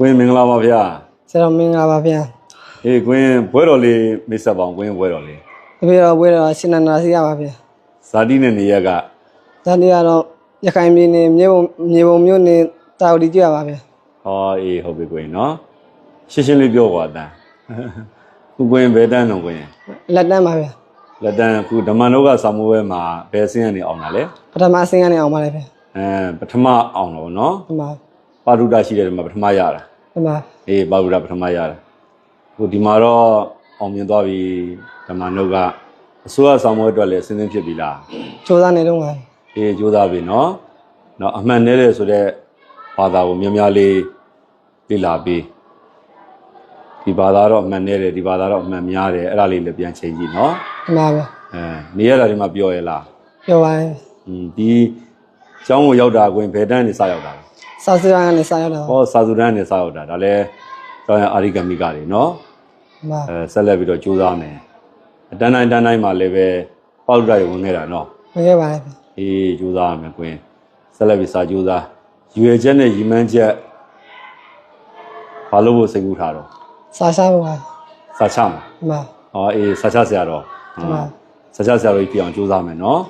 ကွင်းမင်္ဂလာပါဗျာဆရာတော်မင်္ဂလာပါဗျာအေးကွင်းဘွဲတော်လေးမိတ်ဆက်ပါအောင်ကွင်းဘွဲတော်လေးတပည့်တော်ဝေတော်ရှင်နန္ဒာစီရပါဗျာဇာတိနဲ့နေရက်ကဒါတည်းကတော့ရခိုင်ပြည်နယ်မြေပုံမြေပုံမြို့နယ်တာဝတီကြရပါဗျာဟောအေးဟုတ်ပြီကွင်းနော်ရှင်းရှင်းလေးပြောပါအတန်းခုကွင်းဘယ်တန်းတော့ကွင်းလက်တန်းပါဗျာလက်တန်းခုဓမ္မနုကစာမိုးဘဲမှာဘယ်ဆင်းရနေအောင်တာလဲပထမအဆင်းကနေအောင်ပါလေဗျာအဲပထမအောင်တော့နော်ဒီမှာ ပါရုဒရှိတဲ့မှာပထမရတာဒီမှာအေးပါရုဒပထမရတာခုဒီမှာတော့အောင်မြင်သွားပြီဓမ္မနုကအစိုးရဆောင်မွေးအတွက်လည်းအစင်းစင်းဖြစ်ပြီလားစူးစမ်းနေတော့ပါအေးကြိုးစားပြီနော်နော်အမှန်နဲ့လေဆိုတော့ဘာသာကိုများများလေးလေ့လာပြီးဒီဘာသာတော့အမှန်နဲ့တယ်ဒီဘာသာတော့အမှန်များတယ်အဲ့ဒါလေးလည်းပြန်ချိန်ကြည့်နော်ဒီမှာဗျာအဲနေရတာဒီမှာပြောရလားပြောပါရင်อืมဒီကျောင်းကိုရောက်တာကွင်ဘယ်တန်းနေစရောက်တာလဲ စာစရာကနေစာရောက်တာပါဟောစာစုတန်းနေစရောက်တာဒါလည်းကျောင်းရအာရိကမိကတွေနော်ဒီမှာအဲဆက်လက်ပြီးတော့ကြိုးစားမယ်အတန်းတိုင်းတန်းတိုင်းမှာလည်းပဲပေါက်တိုက်ဝင်ခဲ့တာနော်ဝင်ခဲ့ပါလေဗျာအေးကြိုးစားရမယ်ကွင်းဆက်လက်ပြီးစာကြိုးစားရွယ်ချက်နဲ့ရီမန်းချက်ဘာလို့ဖို့စိတ်ကူးထားတော့စာရှားပါစာချမှာဒီမှာဟောအေးစာချဆရာတော့ဒီမှာစာချဆရာတို့ပြအောင်ကြိုးစားမယ်နော်